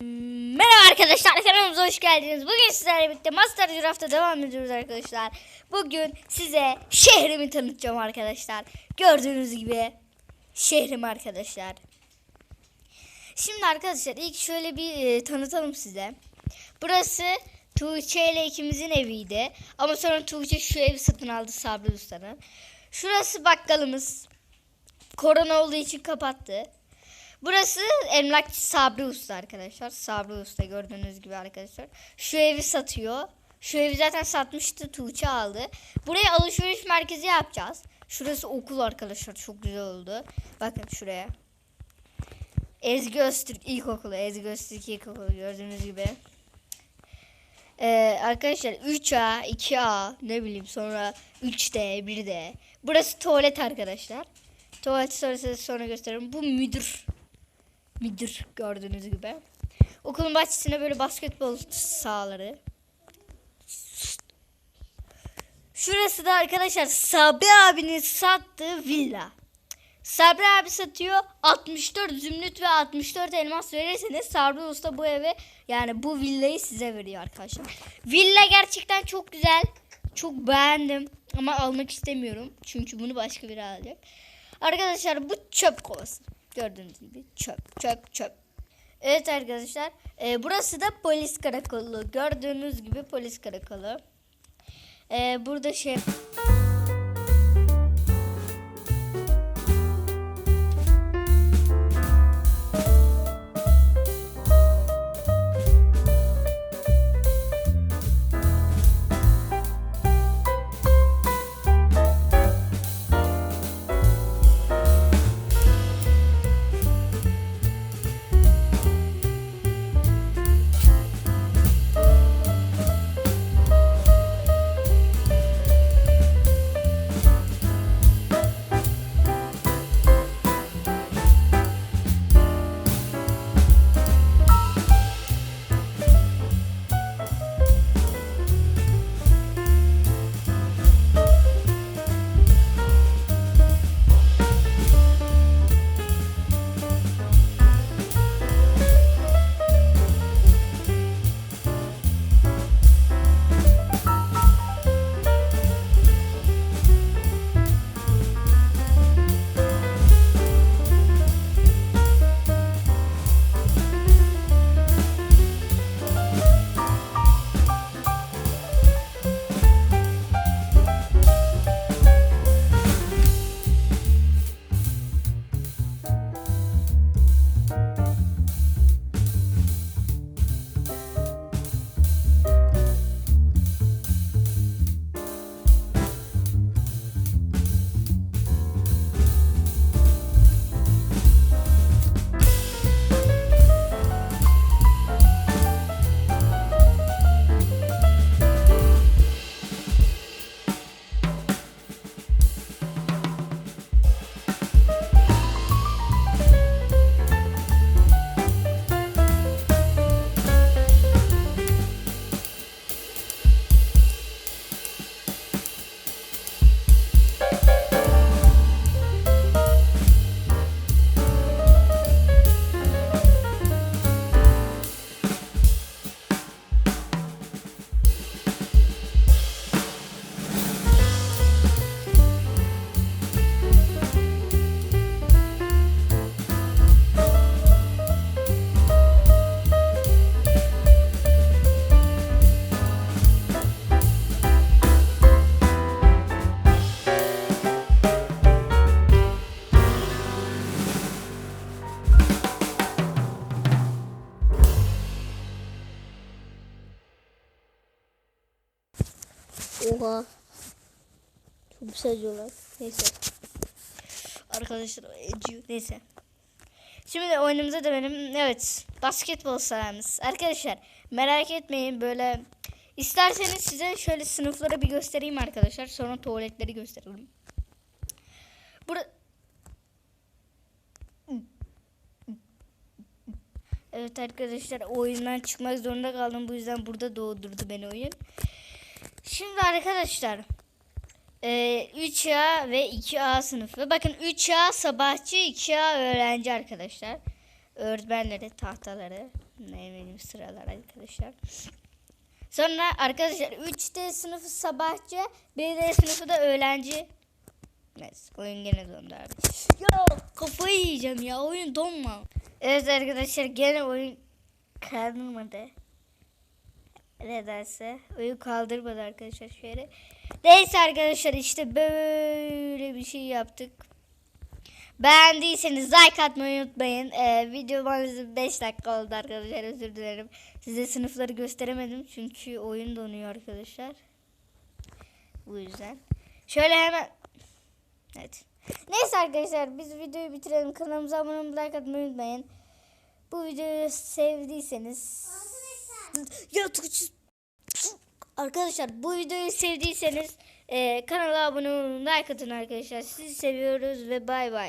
Merhaba arkadaşlar kanalımıza hoş geldiniz. Bugün sizlerle birlikte Master Draft'a devam ediyoruz arkadaşlar. Bugün size şehrimi tanıtacağım arkadaşlar. Gördüğünüz gibi şehrim arkadaşlar. Şimdi arkadaşlar ilk şöyle bir e, tanıtalım size. Burası Tuğçe ile ikimizin eviydi. Ama sonra Tuğçe şu evi satın aldı Sabri Usta'nın. Şurası bakkalımız. Korona olduğu için kapattı. Burası emlakçı Sabri Usta arkadaşlar. Sabri Usta gördüğünüz gibi arkadaşlar. Şu evi satıyor. Şu evi zaten satmıştı. Tuğçe aldı. Buraya alışveriş merkezi yapacağız. Şurası okul arkadaşlar. Çok güzel oldu. Bakın şuraya. Ezgi Öztürk İlkokulu. Ezgi Öztürk İlkokulu gördüğünüz gibi. Ee, arkadaşlar 3A, 2A ne bileyim sonra 3D, 1D. Burası tuvalet arkadaşlar. Tuvalet sonrası sonra gösteririm. Bu müdür. Müdür gördüğünüz gibi. Okulun bahçesine böyle basketbol sahaları. Şurası da arkadaşlar Sabri abinin sattığı villa. Sabri abi satıyor 64 zümrüt ve 64 elmas verirseniz Sabri Usta bu eve yani bu villayı size veriyor arkadaşlar. Villa gerçekten çok güzel. Çok beğendim ama almak istemiyorum. Çünkü bunu başka biri alacak. Arkadaşlar bu çöp kovası. Gördüğünüz gibi çöp çöp çöp. Evet arkadaşlar e, burası da polis karakolu. Gördüğünüz gibi polis karakolu. E, burada şey... Oha. Çok güzel diyorlar. Neyse. Arkadaşlar ediyor. Neyse. Şimdi oyunumuza dönelim. Evet. Basketbol sahamız. Arkadaşlar merak etmeyin böyle isterseniz size şöyle sınıfları bir göstereyim arkadaşlar. Sonra tuvaletleri gösterelim. Burada Evet arkadaşlar oyundan çıkmak zorunda kaldım. Bu yüzden burada doğdurdu beni oyun. Şimdi arkadaşlar e, 3A ve 2A sınıfı. Bakın 3A sabahçı 2A öğrenci arkadaşlar. Öğretmenleri tahtaları. Eminim sıralar arkadaşlar. Sonra arkadaşlar 3D sınıfı sabahçı, 1D sınıfı da öğlenci. Neyse oyun gene dondu abi. Ya kafayı yiyeceğim ya oyun donma. Evet arkadaşlar gene oyun kaldırmadı. Nedense oyun kaldırmadı arkadaşlar şöyle. Neyse arkadaşlar işte böyle bir şey yaptık. Beğendiyseniz like atmayı unutmayın. Ee, video maalesef 5 dakika oldu arkadaşlar özür dilerim. Size sınıfları gösteremedim çünkü oyun donuyor arkadaşlar. Bu yüzden. Şöyle hemen Evet. Neyse arkadaşlar biz videoyu bitirelim. Kanalımıza abone olmayı like atmayı unutmayın. Bu videoyu sevdiyseniz ya Tuğçe- Arkadaşlar bu videoyu sevdiyseniz e, kanala abone olun like atın arkadaşlar. Sizi seviyoruz ve bay bay.